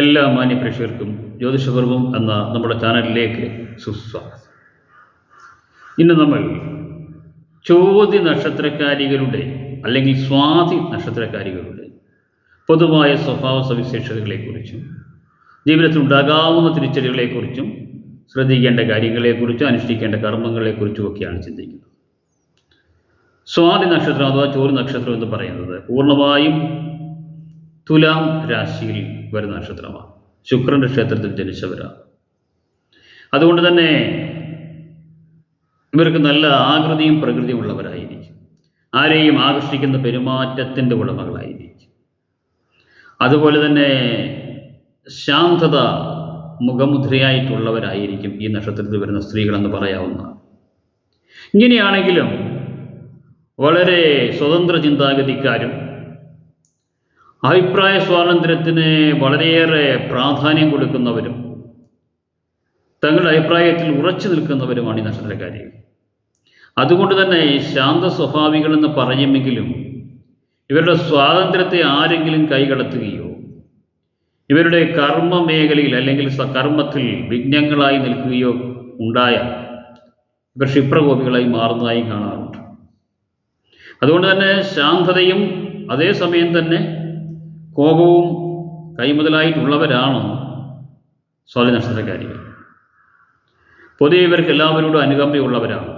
എല്ലാ മാന്യപ്രേക്ഷകർക്കും ജ്യോതിഷപൂർവം എന്ന നമ്മുടെ ചാനലിലേക്ക് സുസ്വാഗതം. ഇന്ന് നമ്മൾ ചോതി നക്ഷത്രക്കാരികളുടെ അല്ലെങ്കിൽ സ്വാതി നക്ഷത്രക്കാരികളുടെ പൊതുവായ സ്വഭാവ സവിശേഷതകളെക്കുറിച്ചും ജീവിതത്തിൽ ഉണ്ടാകാവുന്ന തിരിച്ചടികളെക്കുറിച്ചും ശ്രദ്ധിക്കേണ്ട കാര്യങ്ങളെക്കുറിച്ചും അനുഷ്ഠിക്കേണ്ട കർമ്മങ്ങളെക്കുറിച്ചും ഒക്കെയാണ് ചിന്തിക്കുന്നത്. സ്വാതി നക്ഷത്രം അഥവാ ചോറ് നക്ഷത്രം എന്ന് പറയുന്നത് പൂർണമായും തുലാം രാശിയിൽ വരുന്ന നക്ഷത്രമാണ് ശുക്രന്റെ ക്ഷേത്രത്തിൽ ജനിച്ചവരാണ് അതുകൊണ്ട് തന്നെ ഇവർക്ക് നല്ല ആകൃതിയും പ്രകൃതിയും ഉള്ളവരായിരിക്കും. ആരെയും ആകർഷിക്കുന്ന പെരുമാറ്റത്തിന്റെ ഉടമകളായിരിക്കും. അതുപോലെ തന്നെ ശാന്തത മുഖമുദ്രയായിട്ടുള്ളവരായിരിക്കും ഈ നക്ഷത്രത്തിൽ വരുന്ന സ്ത്രീകളെന്ന് പറയാവുന്ന. ഇങ്ങനെയാണെങ്കിലും വളരെ സ്വതന്ത്ര ചിന്താഗതിക്കാരും അഭിപ്രായ സ്വാതന്ത്ര്യത്തിന് വളരെയേറെ പ്രാധാന്യം കൊടുക്കുന്നവരും തങ്ങളുടെ അഭിപ്രായത്തിൽ ഉറച്ചു നിൽക്കുന്നവരുമാണ് ഈ നക്ഷത്രക്കാരി. അതുകൊണ്ട് തന്നെ ഈ ശാന്ത സ്വഭാവികളെന്ന് പറയുമെങ്കിലും ഇവരുടെ സ്വാതന്ത്ര്യത്തെ ആരെങ്കിലും കൈകടത്തുകയോ ഇവരുടെ കർമ്മ മേഖലയിൽ അല്ലെങ്കിൽ കർമ്മത്തിൽ വിഘ്നങ്ങളായി നിൽക്കുകയോ ഉണ്ടായ ഇവർ ക്ഷിപ്രകോപികളായി മാറുന്നതായി കാണാറുണ്ട്. അതുകൊണ്ട് തന്നെ ശാന്തതയും അതേസമയം തന്നെ കോപവും കൈമുതലായിട്ടുള്ളവരാണ് സ്വാതി നക്ഷത്രക്കാരികൾ പൊതുവെ ഇവർക്ക് എല്ലാവരോടും അനുകമ്പയുള്ളവരാണ്.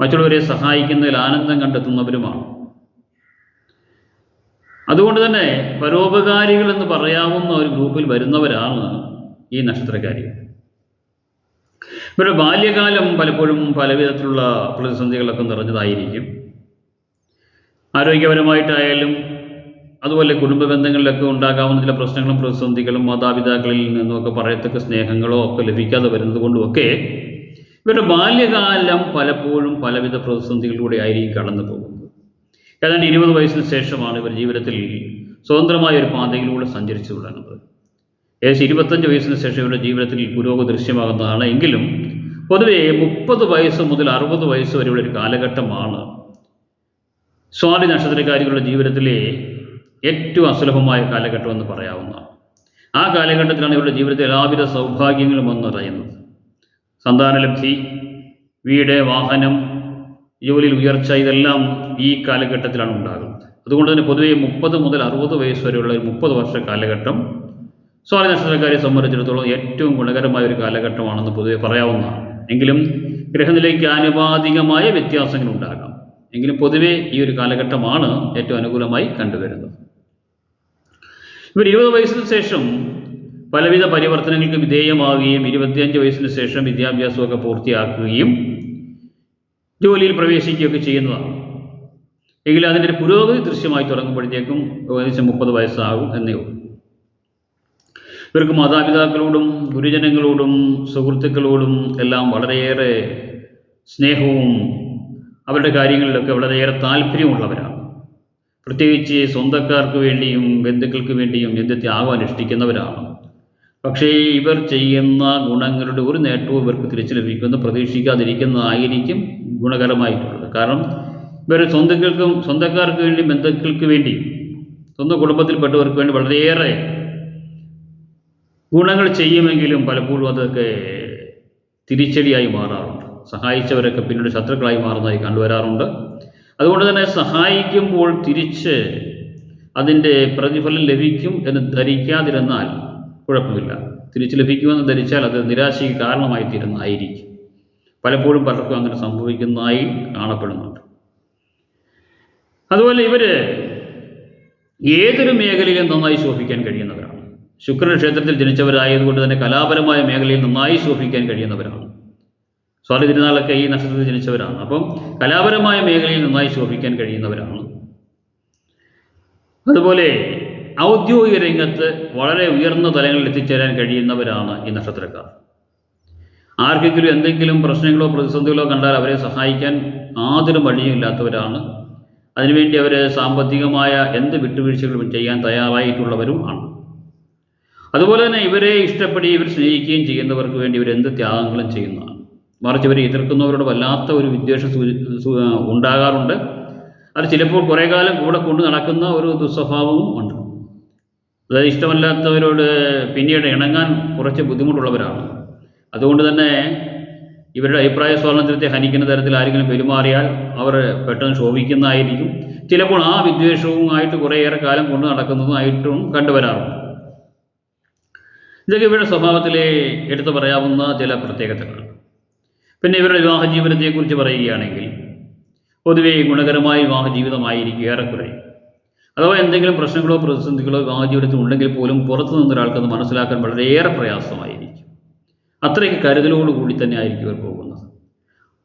മറ്റുള്ളവരെ സഹായിക്കുന്നതിൽ ആനന്ദം കണ്ടെത്തുന്നവരുമാണ്. അതുകൊണ്ട് തന്നെ പരോപകാരികൾ എന്ന് പറയാവുന്ന ഒരു ഗ്രൂപ്പിൽ വരുന്നവരാണ് ഈ നക്ഷത്രക്കാരികൾ. ഇവരുടെ ബാല്യകാലം പലപ്പോഴും പലവിധത്തിലുള്ള പ്രതിസന്ധികളൊക്കെ നിറഞ്ഞതായിരിക്കും. ആരോഗ്യപരമായിട്ടായാലും അതുപോലെ കുടുംബ ബന്ധങ്ങളിലൊക്കെ ഉണ്ടാകാവുന്ന ചില പ്രശ്നങ്ങളും പ്രതിസന്ധികളും മാതാപിതാക്കളിൽ നിന്നൊക്കെ പറയത്തക്ക സ്നേഹങ്ങളോ ഒക്കെ ലഭിക്കാതെ വരുന്നത് കൊണ്ടുമൊക്കെ ഇവരുടെ ബാല്യകാലം പലപ്പോഴും പലവിധ പ്രതിസന്ധികളിലൂടെ ആയിരിക്കും കടന്നു പോകുന്നത്. ഏതാണ്ട് ഇരുപത് വയസ്സിന് ശേഷമാണ് ഇവർ ജീവിതത്തിൽ സ്വതന്ത്രമായ ഒരു പാതയിലൂടെ സഞ്ചരിച്ചു തുടങ്ങുന്നത്. ഏകദേശം ഇരുപത്തഞ്ച് വയസ്സിന് ശേഷം ഇവരുടെ ജീവിതത്തിൽ പുരോഗതി ദൃശ്യമാകുന്നതാണ്. എങ്കിലും പൊതുവെ മുപ്പത് വയസ്സ് മുതൽ അറുപത് വയസ്സ് വരെയുള്ള ഒരു കാലഘട്ടമാണ് സ്വാതി നക്ഷത്രക്കാരികളുടെ ജീവിതത്തിലെ ഏറ്റവും അസുലഭമായ കാലഘട്ടം എന്ന് പറയാവുന്നതാണ് ആ കാലഘട്ടത്തിലാണ് ഇവരുടെ ജീവിതത്തിൽ എല്ലാവിധ സൗഭാഗ്യങ്ങളും വന്നു നിറയുന്നത് സന്താനലബ്ധി വീട് വാഹനം ജോലിയിൽ ഉയർച്ച ഇതെല്ലാം ഈ കാലഘട്ടത്തിലാണ് ഉണ്ടാകുന്നത്. അതുകൊണ്ട് തന്നെ പൊതുവെ മുപ്പത് മുതൽ അറുപത് വയസ്സ് വരെയുള്ള ഒരു മുപ്പത് വർഷ കാലഘട്ടം സ്വാതി നക്ഷത്രക്കാരെ സംബന്ധിച്ചിടത്തോളം ഏറ്റവും ഗുണകരമായ ഒരു കാലഘട്ടമാണെന്ന് പൊതുവെ പറയാവുന്നതാണ്. എങ്കിലും ഗ്രഹനിലയ്ക്ക് ആനുപാതികമായ വ്യത്യാസങ്ങൾ ഉണ്ടാകാം. എങ്കിലും പൊതുവെ ഈ ഒരു കാലഘട്ടമാണ് ഏറ്റവും അനുകൂലമായി കണ്ടുവരുന്നത്. ഇവർ ഇരുപത് വയസ്സിന് ശേഷം പലവിധ പരിവർത്തനങ്ങൾക്ക് വിധേയമാവുകയും ഇരുപത്തിയഞ്ച് വയസ്സിന് ശേഷം വിദ്യാഭ്യാസമൊക്കെ പൂർത്തിയാക്കുകയും ജോലിയിൽ പ്രവേശിക്കുകയൊക്കെ ചെയ്യുന്നതാണ്. എങ്കിലും അതിന്റെ ഒരു പുരോഗതി ദൃശ്യമായി തുടങ്ങുമ്പോഴത്തേക്കും ഏകദേശം മുപ്പത് വയസ്സാകും എന്നേ ഉള്ളൂ. ഇവർക്ക് മാതാപിതാക്കളോടും ഗുരുജനങ്ങളോടും സുഹൃത്തുക്കളോടും എല്ലാം വളരെയേറെ സ്നേഹവും അവരുടെ കാര്യങ്ങളിലൊക്കെ വളരെയേറെ താല്പര്യമുള്ളവരാണ്. പ്രത്യേകിച്ച് സ്വന്തക്കാർക്ക് വേണ്ടിയും ബന്ധുക്കൾക്ക് വേണ്ടിയും യുദ്ധത്തെ ആവാനുഷ്ഠിക്കുന്നവരാണ് പക്ഷേ ഇവർ ചെയ്യുന്ന ഗുണങ്ങളുടെ ഒരു നേട്ടവും ഇവർക്ക് തിരിച്ചു ലഭിക്കുമെന്ന് പ്രതീക്ഷിക്കാതിരിക്കുന്നതായിരിക്കും ഗുണകരമായിട്ടുള്ളത്. കാരണം ഇവർ സ്വന്തങ്ങൾക്കും സ്വന്തക്കാർക്ക് വേണ്ടി ബന്ധുക്കൾക്ക് വേണ്ടി സ്വന്തം കുടുംബത്തിൽപ്പെട്ടവർക്ക് വേണ്ടി വളരെയേറെ ഗുണങ്ങൾ ചെയ്യുമെങ്കിലും പലപ്പോഴും അതൊക്കെ തിരിച്ചടിയായി മാറാറുണ്ട്. സഹായിച്ചവരൊക്കെ പിന്നീട് ശത്രുക്കളായി മാറുന്നതായി കണ്ടുവരാറുണ്ട്. അതുകൊണ്ട് തന്നെ സഹായിക്കുമ്പോൾ തിരിച്ച് അതിന്റെ പ്രതിഫലം ലഭിക്കും എന്ന് ധരിക്കാതിരുന്നാൽ കുഴപ്പമില്ല. തിരിച്ച് ലഭിക്കുമെന്ന് ധരിച്ചാൽ അത് നിരാശയ്ക്ക് കാരണമായി തീരുന്നതായിരിക്കും പലപ്പോഴും പലർക്കും അങ്ങനെ സംഭവിക്കുന്നതായി കാണപ്പെടുന്നുണ്ട്. അതുപോലെ ഇവർ ഏതൊരു മേഖലയിലും നന്നായി ശോഭിക്കാൻ കഴിയുന്നവരാണ്. ശുക്രക്ഷേത്രത്തിൽ ജനിച്ചവരായതുകൊണ്ട് തന്നെ കലാപരമായ മേഖലയിൽ നന്നായി ശോഭിക്കാൻ കഴിയുന്നവരാണ്. സ്വാതി തിരുനാളൊക്കെ ഈ നക്ഷത്രത്തിൽ ജനിച്ചവരാണ്. അപ്പം കലാപരമായ മേഖലയിൽ നന്നായി ശോഭിക്കാൻ കഴിയുന്നവരാണ്. അതുപോലെ ഔദ്യോഗിക രംഗത്ത് വളരെ ഉയർന്ന തലങ്ങളിൽ എത്തിച്ചേരാൻ കഴിയുന്നവരാണ് ഈ നക്ഷത്രക്കാർ. ആർക്കെങ്കിലും എന്തെങ്കിലും പ്രശ്നങ്ങളോ പ്രതിസന്ധികളോ കണ്ടാൽ അവരെ സഹായിക്കാൻ യാതൊരു ഇല്ലാത്തവരാണ് അതിനുവേണ്ടി അവർ സാമ്പത്തികമായ എന്ത് വിട്ടുവീഴ്ചകളും ചെയ്യാൻ തയ്യാറായിട്ടുള്ളവരും ആണ്. അതുപോലെ തന്നെ ഇവരെ ഇഷ്ടപ്പെടുകയും ഇവർ സ്നേഹിക്കുകയും ചെയ്യുന്നവർക്ക് വേണ്ടി ഇവർ ത്യാഗങ്ങളും ചെയ്യുന്നതാണ്. മറിച്ച് ഇവരെ എതിർക്കുന്നവരോട് വല്ലാത്ത ഒരു വിദ്വേഷം ഉണ്ടാകാറുണ്ട്. അത് ചിലപ്പോൾ കുറേ കാലം കൂടെ കൊണ്ട് നടക്കുന്ന ഒരു ദുസ്വഭാവവും ഉണ്ട്. അതായത് ഇഷ്ടമല്ലാത്തവരോട് പിന്നീട് ഇണങ്ങാൻ കുറച്ച് ബുദ്ധിമുട്ടുള്ളവരാണ്. അതുകൊണ്ട് തന്നെ ഇവരുടെ അഭിപ്രായ സ്വാതന്ത്ര്യത്തെ ഹനിക്കുന്ന തരത്തിൽ ആരെങ്കിലും പെരുമാറിയാൽ അവർ പെട്ടെന്ന് ശോഭിക്കുന്നതായിരിക്കും. ചിലപ്പോൾ ആ വിദ്വേഷവുമായിട്ട് കുറേയേറെ കാലം കൊണ്ട് നടക്കുന്നതുമായിട്ടും കണ്ടുവരാറുണ്ട്. ഇതൊക്കെ ഇവരുടെ സ്വഭാവത്തിലെ എടുത്തു പറയാവുന്ന ചില പ്രത്യേകതകളാണ് പിന്നെ ഇവരുടെ വിവാഹ ജീവിതത്തെക്കുറിച്ച് പറയുകയാണെങ്കിൽ പൊതുവേ ഗുണകരമായ വിവാഹ ജീവിതമായിരിക്കും ഏറെക്കുറെ. അഥവാ എന്തെങ്കിലും പ്രശ്നങ്ങളോ പ്രതിസന്ധികളോ വിവാഹ ജീവിതത്തിൽ ഉണ്ടെങ്കിൽ പോലും പുറത്തു നിന്നൊരാൾക്കത് മനസ്സിലാക്കാൻ വളരെയേറെ പ്രയാസമായിരിക്കും. അത്രയ്ക്ക് കരുതലോടുകൂടി തന്നെ ആയിരിക്കും ഇവർ പോകുന്നത്.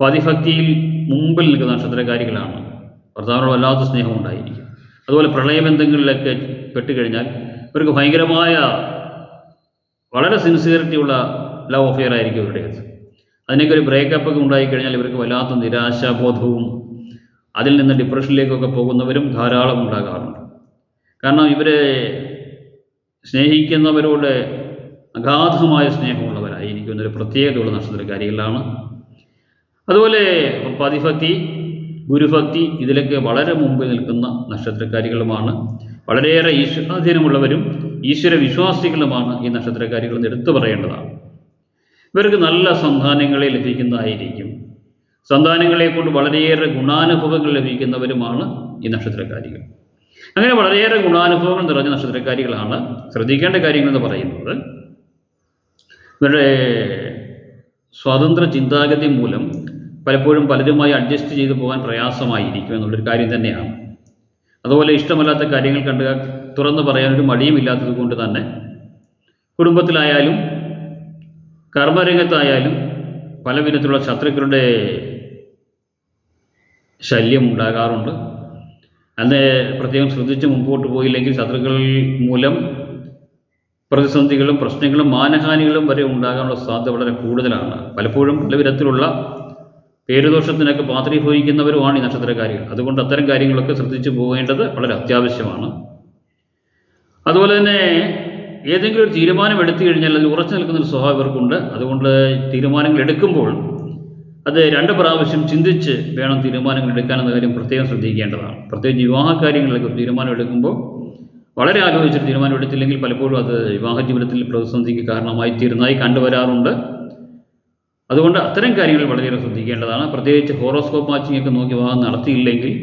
പതിഭക്തിയിൽ മുമ്പിൽ നിൽക്കുന്ന നക്ഷത്രകാരികളാണ്. ഭർത്താവിനോട് വല്ലാത്ത സ്നേഹം ഉണ്ടായിരിക്കും. അതുപോലെ പ്രളയബന്ധങ്ങളിലൊക്കെ പെട്ടുകഴിഞ്ഞാൽ ഇവർക്ക് ഭയങ്കരമായ വളരെ സിൻസിയറിറ്റിയുള്ള ലവ് അഫെയർ ആയിരിക്കും ഇവരുടേത് അതിനൊക്കെ ഒരു ബ്രേക്കപ്പ് ഒക്കെ ഉണ്ടായിക്കഴിഞ്ഞാൽ ഇവർക്ക് വല്ലാത്ത നിരാശാബോധവും അതിൽ നിന്ന് ഡിപ്രഷനിലേക്കൊക്കെ പോകുന്നവരും ധാരാളം ഉണ്ടാകാറുണ്ട്. കാരണം ഇവരെ സ്നേഹിക്കുന്നവരോട് അഗാധമായ സ്നേഹമുള്ളവരായിരിക്കും ഒരു പ്രത്യേകതയുള്ള നക്ഷത്രക്കാരികളാണ് അതുപോലെ പതിഭക്തി ഗുരുഭക്തി ഇതിലൊക്കെ വളരെ മുമ്പിൽ നിൽക്കുന്ന നക്ഷത്രക്കാരികളുമാണ് വളരെയേറെ ഈശ്വരാധീനമുള്ളവരും ഈശ്വര വിശ്വാസികളുമാണ് ഈ നക്ഷത്രക്കാരികൾ എടുത്തു പറയേണ്ടതാണ്. ഇവർക്ക് നല്ല സന്താനങ്ങളെ ലഭിക്കുന്നതായിരിക്കും. സന്താനങ്ങളെ കൊണ്ട് വളരെയേറെ ഗുണാനുഭവങ്ങൾ ലഭിക്കുന്നവരുമാണ് ഈ നക്ഷത്രക്കാരികൾ. അങ്ങനെ വളരെയേറെ ഗുണാനുഭവങ്ങൾ നിറഞ്ഞ നക്ഷത്രക്കാരികളാണ് ശ്രദ്ധിക്കേണ്ട കാര്യങ്ങൾ എന്ന് പറയുന്നത്. ഇവരുടെ സ്വതന്ത്ര ചിന്താഗതി മൂലം പലപ്പോഴും പലരുമായി അഡ്ജസ്റ്റ് ചെയ്തു പോകാൻ പ്രയാസമായിരിക്കും എന്നുള്ളൊരു കാര്യം തന്നെയാണ്. അതുപോലെ ഇഷ്ടമല്ലാത്ത കാര്യങ്ങൾ കണ്ട് തുറന്നു പറയാനൊരു മടിയുമില്ലാത്തത് കൊണ്ട് തന്നെ കുടുംബത്തിലായാലും കർമ്മരംഗത്തായാലും പല വിധത്തിലുള്ള ശത്രുക്കളുടെ ശല്യം ഉണ്ടാകാറുണ്ട്. അന്ന് പ്രത്യേകം ശ്രദ്ധിച്ച് മുമ്പോട്ട് പോയില്ലെങ്കിൽ ശത്രുക്കൾ മൂലം പ്രതിസന്ധികളും പ്രശ്നങ്ങളും മാനഹാനികളും വരെ ഉണ്ടാകാനുള്ള സാധ്യത വളരെ കൂടുതലാണ്. പലപ്പോഴും പല വിധത്തിലുള്ള പേരുദോഷത്തിനൊക്കെ പാത്രീഭവിക്കുന്നവരുമാണ് ഈ നക്ഷത്രകാരികൾ അതുകൊണ്ട് അത്തരം കാര്യങ്ങളൊക്കെ ശ്രദ്ധിച്ചു പോകേണ്ടത് വളരെ അത്യാവശ്യമാണ്. അതുപോലെ തന്നെ ഏതെങ്കിലും ഒരു തീരുമാനം എടുത്തു കഴിഞ്ഞാൽ അതിൽ ഉറച്ചു നിൽക്കുന്ന ഒരു സ്വഭാവം ഇവർക്കുണ്ട്. അതുകൊണ്ട് തീരുമാനങ്ങൾ എടുക്കുമ്പോൾ അത് രണ്ട് പ്രാവശ്യം ചിന്തിച്ച് വേണം തീരുമാനങ്ങൾ എടുക്കാനെന്ന കാര്യം പ്രത്യേകം ശ്രദ്ധിക്കേണ്ടതാണ്. പ്രത്യേകിച്ച് വിവാഹ കാര്യങ്ങളിലൊക്കെ തീരുമാനം എടുക്കുമ്പോൾ വളരെ ആലോചിച്ചിട്ട് തീരുമാനം എടുത്തില്ലെങ്കിൽ പലപ്പോഴും അത് വിവാഹ ജീവിതത്തിൽ പ്രതിസന്ധിക്ക് കാരണമായി തീരുന്നതായി കണ്ടുവരാറുണ്ട്. അതുകൊണ്ട് അത്തരം കാര്യങ്ങൾ വളരെയേറെ ശ്രദ്ധിക്കേണ്ടതാണ്. പ്രത്യേകിച്ച് ഹോറോസ്കോപ്പ് മാച്ചിങ് ഒക്കെ നോക്കി വിവാഹം നടത്തിയില്ലെങ്കിൽ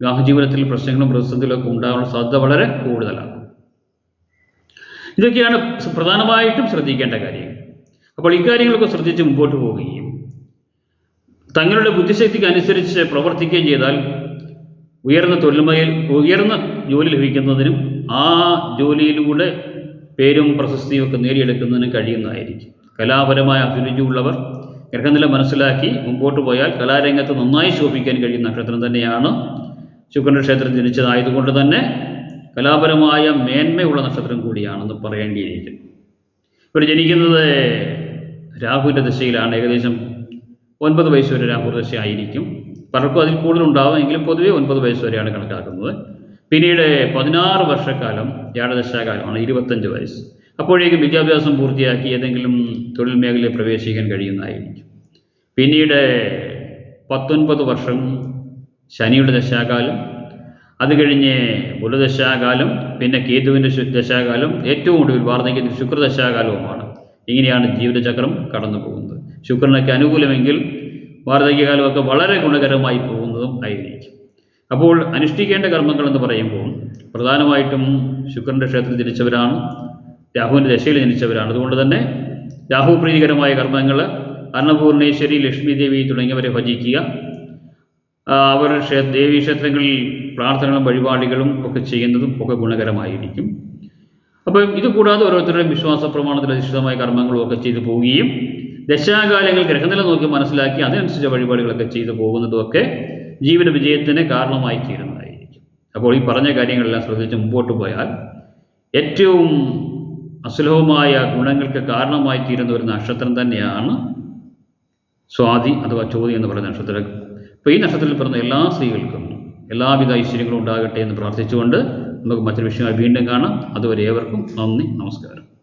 വിവാഹ ജീവിതത്തിൽ പ്രശ്നങ്ങളും പ്രതിസന്ധികളൊക്കെ ഉണ്ടാകാനുള്ള സാധ്യത വളരെ കൂടുതലാണ്. ഇതൊക്കെയാണ് പ്രധാനമായിട്ടും ശ്രദ്ധിക്കേണ്ട കാര്യങ്ങൾ അപ്പോൾ ഇക്കാര്യങ്ങളൊക്കെ ശ്രദ്ധിച്ച് മുമ്പോട്ട് പോവുകയും തങ്ങളുടെ ബുദ്ധിശക്തിക്ക് അനുസരിച്ച് പ്രവർത്തിക്കുകയും ചെയ്താൽ ഉയർന്ന തൊഴിൽമയിൽ ഉയർന്ന ജോലി ലഭിക്കുന്നതിനും ആ ജോലിയിലൂടെ പേരും പ്രശസ്തിയും ഒക്കെ നേടിയെടുക്കുന്നതിനും കഴിയുന്നതായിരിക്കും. കലാപരമായ അഭിരുചിയുള്ളവർ ഗ്രഹനില മനസ്സിലാക്കി മുമ്പോട്ട് പോയാൽ കലാരംഗത്ത് നന്നായി ശോഭിക്കാൻ കഴിയുന്ന നക്ഷത്രം തന്നെയാണ് ശുക്രക്ഷേത്രം ക്ഷേത്രം ജനിച്ചതായതുകൊണ്ട് തന്നെ കലാപരമായ മേന്മയുള്ള നക്ഷത്രം കൂടിയാണെന്ന് പറയേണ്ടിയിരിക്കുന്നു. ഇവർ ജനിക്കുന്നത് രാഹുവിന്റെ ദശയിലാണ്. ഏകദേശം ഒൻപത് വയസ്സ് വരെ രാഹു ദശ ആയിരിക്കും പലർക്കും അതിൽ കൂടുതലുണ്ടാവും. എങ്കിലും പൊതുവേ ഒൻപത് വയസ്സ് വരെയാണ് കണക്കാക്കുന്നത്. പിന്നീട് പതിനാറ് വർഷക്കാലം വ്യാഴദശാകാലമാണ് ഇരുപത്തഞ്ച് വയസ്സ്. അപ്പോഴേക്കും വിദ്യാഭ്യാസം പൂർത്തിയാക്കി ഏതെങ്കിലും തൊഴിൽ മേഖലയിൽ പ്രവേശിക്കാൻ കഴിയുന്നതായിരിക്കും. പിന്നീട് പത്തൊൻപത് വർഷം ശനിയുടെ ദശാകാലം അത് കഴിഞ്ഞ് ബുധദശാകാലം പിന്നെ കേതുവിന്റെ ദശാകാലം ഏറ്റവും ഒടുവിൽ വാർദ്ധക്യത്തിൽ ശുക്രദശാകാലവുമാണ്. ഇങ്ങനെയാണ് ജീവിതചക്രം കടന്നു പോകുന്നത്. ശുക്രനൊക്കെ അനുകൂലമെങ്കിൽ വാർദ്ധക്യകാലമൊക്കെ വളരെ ഗുണകരമായി പോകുന്നതും ആയിരിക്കും. അപ്പോൾ അനുഷ്ഠിക്കേണ്ട കർമ്മങ്ങൾ എന്ന് പറയുമ്പോൾ പ്രധാനമായിട്ടും ശുക്രന്റെ ക്ഷേത്രത്തിൽ ജനിച്ചവരാണ് രാഹുവിന്റെ ദശയിൽ ജനിച്ചവരാണ്. അതുകൊണ്ട് തന്നെ രാഹു പ്രീതികരമായ കർമ്മങ്ങൾ അന്നപൂർണേശ്വരി ലക്ഷ്മി ദേവി തുടങ്ങിയവരെ ഭജിക്കുക അവർ ക്ഷേ ദേവീ ക്ഷേത്രങ്ങളിൽ പ്രാർത്ഥനകളും വഴിപാടുകളും ഒക്കെ ചെയ്യുന്നതും ഒക്കെ ഗുണകരമായിരിക്കും. അപ്പം ഇത് കൂടാതെ ഓരോരുത്തരുടെയും വിശ്വാസ പ്രമാണത്തിൽ അധിഷ്ഠിതമായ കർമ്മങ്ങളും ഒക്കെ ചെയ്തു പോവുകയും ദശാകാലങ്ങൾ ഗ്രഹനില നോക്കി മനസ്സിലാക്കി അതിനനുസരിച്ച വഴിപാടുകളൊക്കെ ചെയ്തു പോകുന്നതും ഒക്കെ ജീവിത വിജയത്തിന് കാരണമായി തീരുന്നതായിരിക്കും. അപ്പോൾ ഈ പറഞ്ഞ കാര്യങ്ങളെല്ലാം ശ്രദ്ധിച്ച് മുമ്പോട്ട് പോയാൽ ഏറ്റവും അസുലഭമായ ഗുണങ്ങൾക്ക് കാരണമായി തീരുന്ന ഒരു നക്ഷത്രം തന്നെയാണ് സ്വാതി അഥവാ ചോതി എന്ന് പറയുന്ന നക്ഷത്രം. അപ്പോൾ ഈ നക്ഷത്രത്തിൽ പിറന്ന എല്ലാ സ്ത്രീകൾക്കും എല്ലാവിധ ഐശ്വര്യങ്ങളും ഉണ്ടാകട്ടെ എന്ന് പ്രാർത്ഥിച്ചുകൊണ്ട് നമുക്ക് മറ്റൊരു വിഷയമായി വീണ്ടും കാണാം. അതുവരെ ഏവർക്കും നന്ദി നമസ്കാരം.